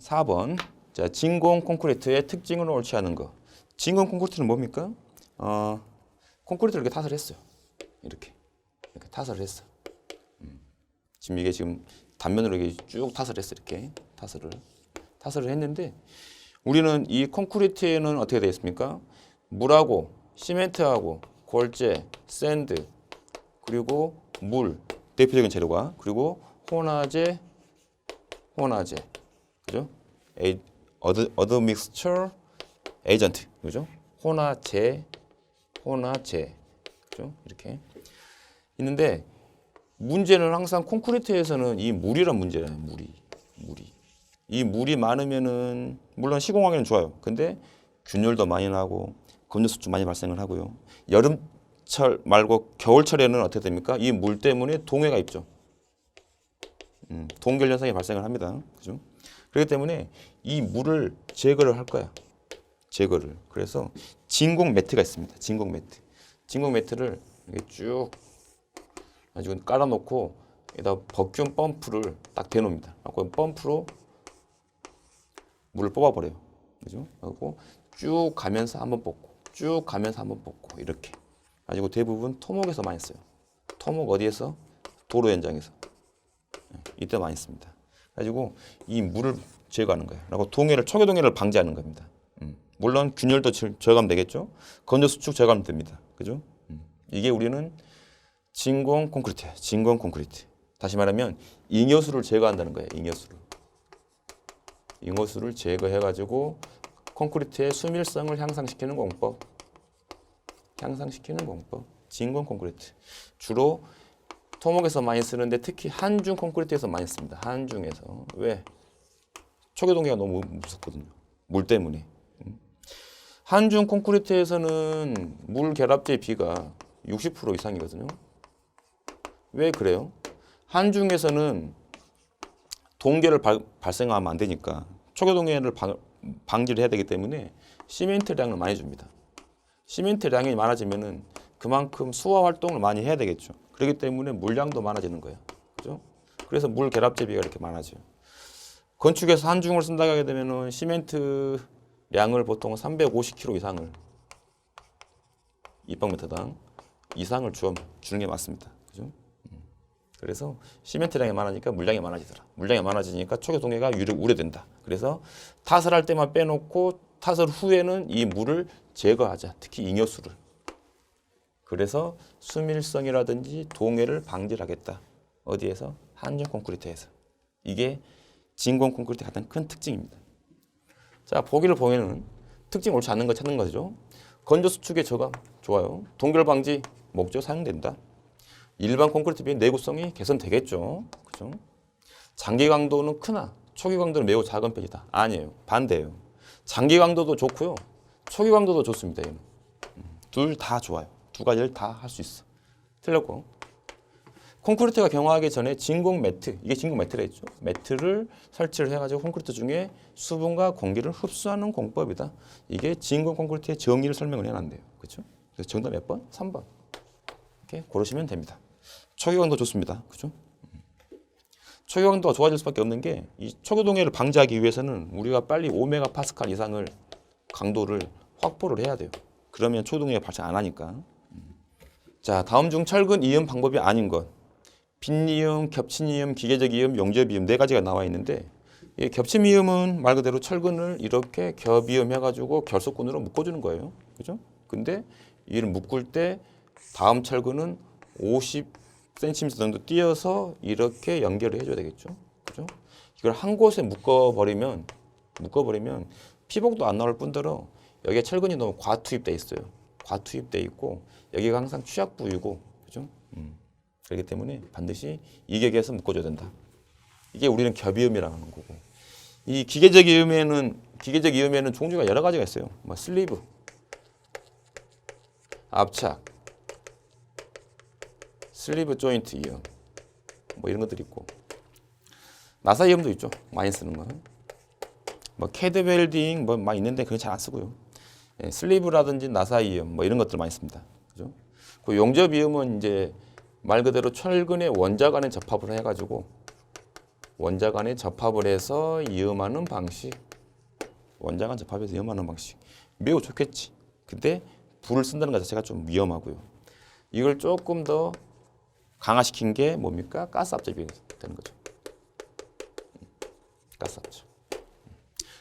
4번. 자, 진공 콘크리트의 특징을 옳지 않은 거. 진공 콘크리트는 뭡니까? 어, 콘크리트를 이렇게 타설 했어요. 이렇게. 이렇게 타설을 했어. 음. 지금 이게 지금 단면으로 이렇게 쭉 타설을 했어. 이렇게. 타설을. 타설을 했는데 우리는 이 콘크리트에는 어떻게 되어 있습니까? 물하고 시멘트하고 골재, 샌드, 그리고 물, 대표적인 재료가 그리고 혼화제, 혼화제, 그죠? 에, 어드 어드 믹스처 에이전트, 그죠? 혼화제, 혼화제, 그죠? 이렇게 있는데 문제는 항상 콘크리트에서는 이 물이란 문제잖아요. 물이, 물이. 이 물이 많으면은 물론 시공하기는 좋아요. 근데 균열도 많이 나고 검정수축 많이 발생을 하고요. 여름철 말고 겨울철에는 어떻게 됩니까? 이 물 때문에 동해가 있죠. 음, 동결 현상이 발생을 합니다. 그죠? 그렇기 때문에 이 물을 제거를 할 거야. 제거를. 그래서 진공 매트가 있습니다. 진공 매트. 진공 매트를 이렇게 쭉 가지고 깔아놓고 여기다 버큐um 펌프를 딱 대놓습니다. 그리고 펌프로 물을 뽑아버려요. 그죠? 그리고 쭉 가면서 한번 뽑고, 쭉 가면서 한번 뽑고 이렇게. 가지고 대부분 토목에서 많이 써요. 토목 어디에서? 도로 현장에서. 예, 이때 많이 씁니다. 가지고 이 물을 제거하는 거예요. 그리고 동해를 초계 동해를 방지하는 겁니다. 음. 물론 균열도 절- 절감되겠죠. 건조 수축 절감됩니다. 그죠? 음. 이게 우리는 진공 콘크리트, 진공 콘크리트. 다시 말하면 잉여수를 제거한다는 거예요. 잉여수를. 잉여수를 제거해가지고 콘크리트의 수밀성을 향상시키는 공법. 향상시키는 공법. 진공 콘크리트. 주로 토목에서 많이 쓰는데 특히 한중 콘크리트에서 많이 씁니다. 한중에서. 왜? 초계 동계가 너무 무섭거든요. 물 때문에. 음. 한중 콘크리트에서는 물 결합제 비가 60% 이상이거든요. 왜 그래요? 한중에서는 동계를 발, 발생하면 안 되니까 초계 동계를 방, 방지를 해야 되기 때문에 시멘트량을 많이 줍니다. 시멘트량이 많아지면은 그만큼 수화 활동을 많이 해야 되겠죠. 그렇기 때문에 물량도 많아지는 거예요. 그죠? 그래서 물 결합 제비가 이렇게 많아져요. 건축에서 한중을 쓴다고 하게 되면은 시멘트 량을 보통 350kg 이상을 입방미터당 이상을 주, 주는 게 맞습니다. 그죠? 음. 그래서 시멘트량이 많으니까 물량이 많아지더라. 물량이 많아지니까 초계 동해가 유려 우려된다. 그래서 타설할 때만 빼놓고 타설 후에는 이 물을 제거하자. 특히 잉여수를. 그래서 수밀성이라든지 동해를 방지를 하겠다. 어디에서? 한중 콘크리트에서. 이게 진공 콘크리트의 가장 큰 특징입니다. 자, 보기를 보면은 특징 옳지 않는 거 찾는 거죠. 건조 수축의 저감 좋아요. 동결 방지 목적 사용된다. 일반 콘크리트 비해 내구성이 개선되겠죠. 그죠? 장기 강도는 크나 초기 강도는 매우 작은 편이다. 아니에요. 반대예요. 장기 강도도 좋고요. 초기 강도도 좋습니다. 얘는. 둘다 좋아요. 두 가지를 다 할 수 있어. 틀렸고. 콘크리트가 경화하기 전에 진공 매트, 이게 진공 매트라 했죠. 매트를 설치를 해가지고 콘크리트 중에 수분과 공기를 흡수하는 공법이다. 이게 진공 콘크리트의 정의를 설명을 해놨네요. 그렇죠? 그래서 정답 몇 번? 3번. 이렇게 고르시면 됩니다. 초기 강도 좋습니다. 그죠? 초기 강도가 좋아질 수밖에 없는 게 이 초기 동해를 방지하기 위해서는 우리가 빨리 5메가 파스칼 이상을 강도를 확보를 해야 돼요. 그러면 초동해가 발생 안 하니까. 자, 다음 중 철근 이음 방법이 아닌 것. 빈이음, 겹친이음, 기계적 이음, 용접 이음 네 가지가 나와 있는데 이 겹침 이음은 말 그대로 철근을 이렇게 겹이음 해가지고 결속근으로 묶어주는 거예요. 그죠? 근데 이를 묶을 때 다음 철근은 50cm 정도 띄어서 이렇게 연결을 해줘야 되겠죠. 그죠? 이걸 한 곳에 묶어버리면 묶어버리면 피복도 안 나올 뿐더러 여기에 철근이 너무 과투입돼 있어요. 과투입돼 있고 여기가 항상 취약 부위고 그죠? 음. 그렇기 때문에 반드시 이 격에서 묶어줘야 된다. 이게 우리는 겹이음이라고 하는 거고 이 기계적 이음에는 기계적 이음에는 종류가 여러 가지가 있어요. 뭐 슬리브, 압착, 슬리브 조인트 이음 뭐 이런 것들이 있고 나사 이음도 있죠. 많이 쓰는 거. 뭐 캐드 웰딩 뭐 많이 있는데 그건 잘 안 쓰고요. 예, 슬리브라든지 나사 이음 뭐 이런 것들 많이 씁니다. 그 용접 이음은 이제 말 그대로 철근의 원자 간의 접합을 해가지고 원자 간에 접합을 해서 이음하는 방식. 원자 간 접합해서 이음하는 방식. 매우 좋겠지. 근데 불을 쓴다는 것 자체가 좀 위험하고요. 이걸 조금 더 강화시킨 게 뭡니까? 가스 압접이 되는 거죠. 가스 압접.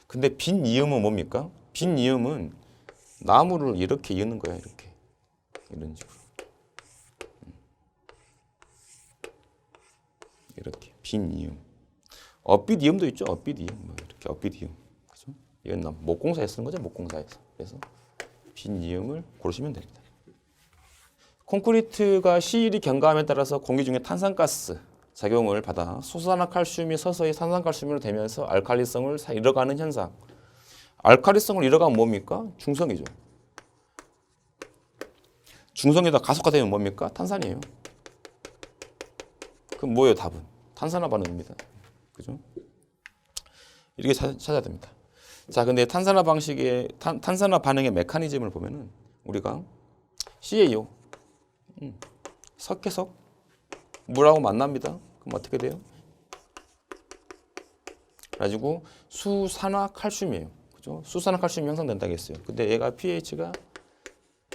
근데 빈 이음은 뭡니까? 빈 이음은 나무를 이렇게 이는 거야, 이렇게. 이런 식으로. 이렇게 빈 이음. 업빛 이음도 있죠. 업빛 이음. 뭐 이렇게 업빛 이음. 그죠? 이건 나 목공사에 쓰는 거죠. 목공사에서. 그래서 빈 이음을 고르시면 됩니다. 콘크리트가 시일이 경과함에 따라서 공기 중에 탄산가스 작용을 받아 수산화 칼슘이 서서히 산산칼슘으로 되면서 알칼리성을 사- 잃어가는 현상. 알칼리성을 잃어가면 뭡니까? 중성이죠. 중성에다 가속화되면 뭡니까? 탄산이에요. 그럼 뭐예요? 답은 탄산화 반응입니다. 그죠? 이렇게 찾- 찾아야 됩니다. 자, 근데 탄산화 방식의 탄, 탄산화 반응의 메커니즘을 보면은 우리가 CaO 음, 석회석 물하고 만납니다. 그럼 어떻게 돼요? 가지고 수산화 칼슘이에요. 그죠? 수산화 칼슘이 형성된다고 했어요. 근데 얘가 pH가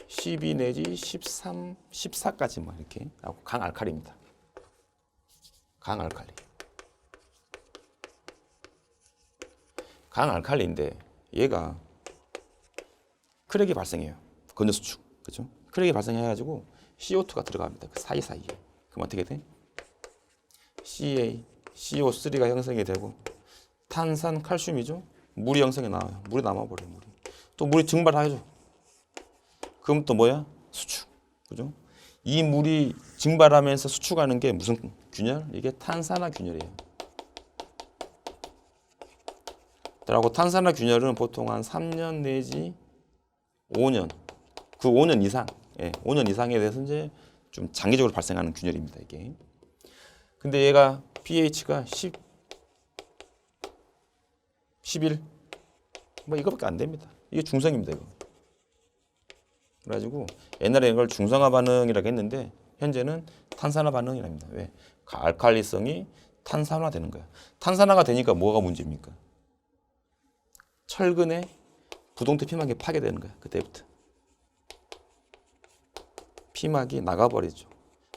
12 내지 13, 14까지 막 이렇게 하고 강알칼리입니다. 강알칼리. 강알칼리인데 얘가 크랙이 발생해요. 건조 수축. 그죠? 크랙이 발생해 가지고 CO2가 들어갑니다. 그 사이사이에. 그럼 어떻게 돼? CA, CO3가 형성이 되고 탄산, 칼슘이죠. 물이 형성이 나와요. 물이 남아 버려요. 물이. 또 물이 증발하죠. 그럼 또 뭐야? 수축. 그죠? 이 물이 증발하면서 수축하는 게 무슨 균열? 이게 탄산화 균열이에요. 그리고 탄산화 균열은 보통 한 3년 내지 5년, 그 5년 이상, 예, 5년 이상에 대해서 이제 좀 장기적으로 발생하는 균열입니다. 이게. 근데 얘가 pH가 10, 11, 뭐 이거밖에 안 됩니다. 이게 중성입니다. 이거. 그래가지고 옛날에 이걸 중성화 반응이라고 했는데 현재는 탄산화 반응이랍니다. 왜? 그 알칼리성이 탄산화 되는 거야. 탄산화가 되니까 뭐가 문제입니까? 철근의 부동태 피막이 파괴되는 거야. 그때부터. 피막이 나가버리죠.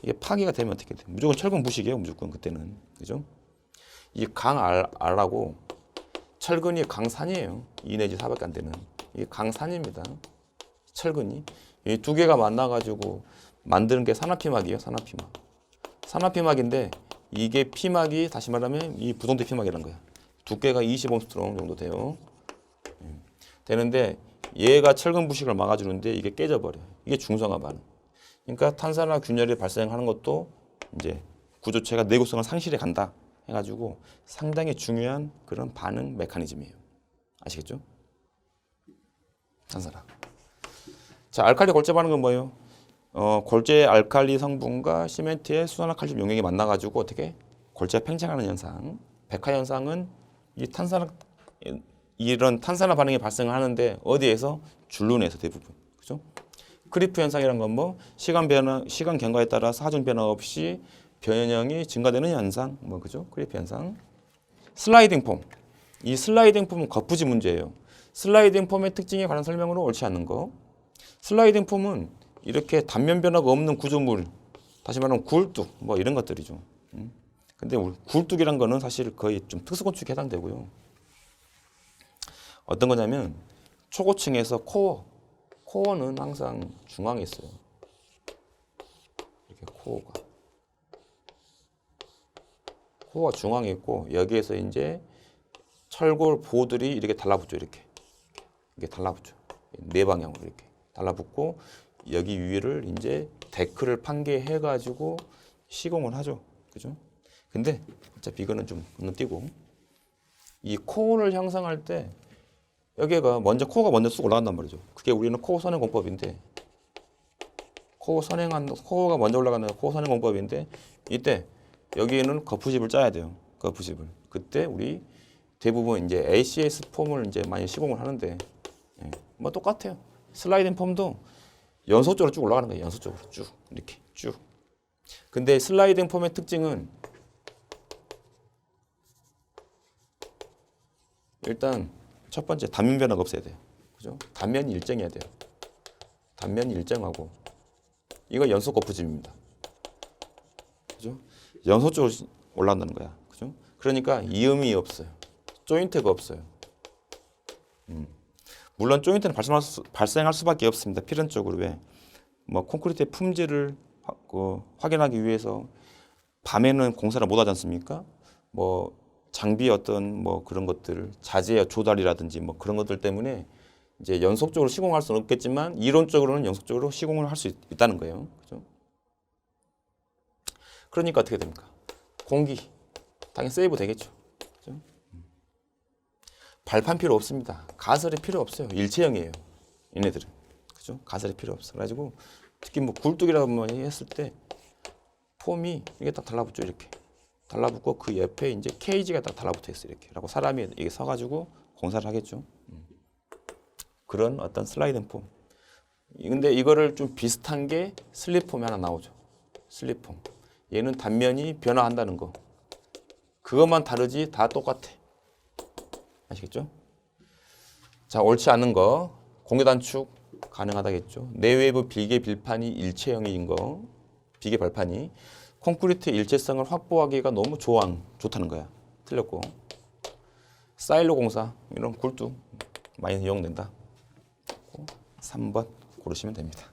이게 파괴가 되면 어떻게 돼? 무조건 철근 부식이에요. 무조건 그때는. 그죠? 이 강알알하고 철근이 강산이에요. 2 내지 4밖에 안 되는. 이게 강산입니다. 철근이 이 두 개가 만나가지고 만드는 게 산화피막이에요. 산화피막. 산화피막인데 이게 피막이 다시 말하면 이 부동태 피막이라는 거야. 두께가 20옹스트롱 정도 돼요. 예. 되는데 얘가 철근 부식을 막아주는데 이게 깨져버려. 요 이게 중성화 반응. 그러니까 탄산화 균열이 발생하는 것도 이제 구조체가 내구성을 상실해 간다 해가지고 상당히 중요한 그런 반응 메커니즘이에요. 아시겠죠? 탄산화. 자, 알칼리 골재 반응은 뭐예요? 어, 골재 알칼리 성분과 시멘트의 수산화칼슘 용액이 만나가지고 어떻게 골재 팽창하는 현상. 백화 현상은 이 탄산화 이런 탄산화 반응이 발생하는데 어디에서 줄눈에서 대부분 그죠? 크리프 현상이란 건 뭐 시간 변화 시간 경과에 따라서 하중 변화 없이 변형이 증가되는 현상 뭐 그죠? 크리프 현상. 슬라이딩 폼. 이 슬라이딩 폼은 거푸지 문제예요. 슬라이딩 폼의 특징에 관한 설명으로 옳지 않는 거. 슬라이딩 폼은 이렇게 단면 변화가 없는 구조물, 다시 말하면 굴뚝, 뭐 이런 것들이죠. 음. 근데 굴뚝이란 거는 사실 거의 좀 특수건축에 해당되고요. 어떤 거냐면 초고층에서 코어, 코어는 항상 중앙에 있어요. 이렇게 코어가. 코어가 중앙에 있고 여기에서 이제 철골 보들이 이렇게 달라붙죠. 이렇게. 이게 달라붙죠. 네 방향으로 이렇게 달라붙고 여기 위를 이제 데크를 판게해 가지고 시공을 하죠. 그죠? 근데 어차피 이거는 좀 건너뛰고 이 코어를 형성할 때 여기가 먼저 코어가 먼저 쑥 올라간단 말이죠. 그게 우리는 코어 선행 공법인데 코어 선행한 코어가 먼저 올라가는 코어 선행 공법인데 이때 여기에는 거푸집을 짜야 돼요. 거푸집을. 그때 우리 대부분 이제 ACS 폼을 이제 많이 시공을 하는데 예, 뭐 똑같아요. 슬라이딩 폼도 연속적으로 쭉 올라가는 거예요. 연속적으로 쭉 이렇게 쭉. 근데 슬라이딩 폼의 특징은 일단 첫 번째 단면 변화가 없어야 돼요. 그죠? 단면이 일정해야 돼요. 단면이 일정하고 이거 연속 거푸집입니다. 그죠? 연속적으로 올라간다는 거야. 그죠? 그러니까 이음이 없어요. 조인트가 없어요. 음. 물론 조인트는 발생할, 수, 발생할 수밖에 없습니다. 필연적으로 왜? 뭐 콘크리트의 품질을 화- 그 확인하기 위해서 밤에는 공사를 못 하지 않습니까? 뭐 장비의 어떤 뭐 그런 것들 자재 조달이라든지 뭐 그런 것들 때문에 이제 연속적으로 시공할 수는 없겠지만 이론적으로는 연속적으로 시공을 할 수 있다는 거예요. 그죠? 그러니까 어떻게 됩니까? 공기 당연히 세이브 되겠죠. 발판 필요 없습니다. 가설이 필요 없어요. 일체형이에요. 얘네들은. 그죠? 가설이 필요 없어. 그래가지고 특히 뭐 굴뚝이라고 뭐 했을 때 폼이 이게 딱 달라붙죠. 이렇게. 달라붙고 그 옆에 이제 케이지가 딱 달라붙어 있어 이렇게. 라고 사람이 이게 서 가지고 공사를 하겠죠. 음. 그런 어떤 슬라이딩 폼. 근데 이거를 좀 비슷한 게 슬립 폼이 하나 나오죠. 슬립 폼. 얘는 단면이 변화한다는 거. 그것만 다르지 다 똑같아. 아시겠죠? 자, 옳지 않은 거 공개 단축 가능하다겠죠. 내외부 빌개 빌판이 일체형인 거, 비계 발판이 콘크리트 일체성을 확보하기가 너무 좋아, 좋다는 거야. 틀렸고. 사일로 공사 이런 굴뚝 많이 이용된다. 3번 고르시면 됩니다.